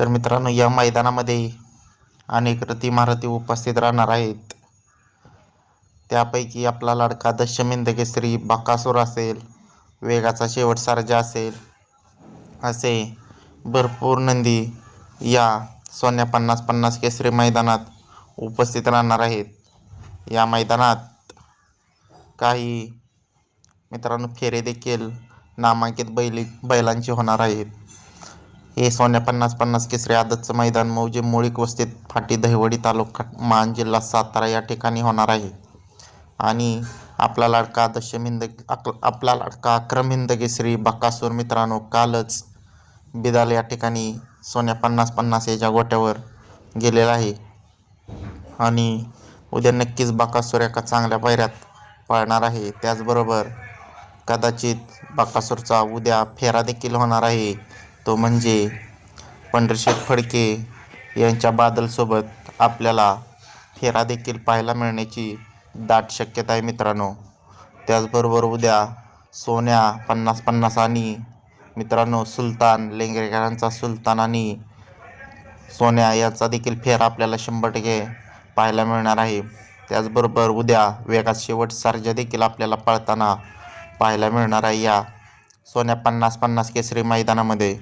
तर मित्रांनो या मैदानामध्ये अनेक रथी महारथी उपस्थित राहणार आहेत. त्यापैकी आपला लाडका दशमिंद केसरी असेल वेगाचा शेवट सारजा असेल असे भरपूर नंदी या सोन्या पन्नास पन्नास केसरी मैदानात उपस्थित राहणार आहेत. या मैदानात काही मित्रांनो फेरे देखील नामांकित बैली बैलांचे होणार आहेत. हे सोन्या पन्नास पन्नास केसरी आदतचं मैदान मौजे मुळीक वस्तीत फाटी दहिवडी तालुका मान जिल्हा सातारा या ठिकाणी होणार आहे. आणि आपला लाडका दशमिंद अक आपला लाडका अक्रमिंद केसरी बकासूर मित्रांनो कालच बिदाल या ठिकाणी सोन्या पन्नास पन्नास याच्या गोट्यावर गेलेला आहे. आणि उद्या नक्कीच बकासूर एका चांगल्या पायऱ्यात पळणार आहे. त्याचबरोबर कदाचित बकासूरचा उद्या फेरा देखील होणार आहे. तो म्हणजे पंढरशेठ फडके यांच्या बादलसोबत आपल्याला फेरा देखील पाहायला मिळण्याची दाट शक्यता आहे मित्रांनो. त्याचबरोबर उद्या सोन्या पन्नास पन्नास आणि मित्रांनो सुलतान लेंगरेकरांचा सुलतान आणि सोन्या याचा देखील फेरा आपल्याला शंभर टक्के पाहायला मिळणार आहे. त्याचबरोबर उद्या वेगात शेवट सारजा देखील आपल्याला पळताना पाहायला मिळणार आहे या सोन्या पन्नास पन्नास केसरी मैदानामध्ये.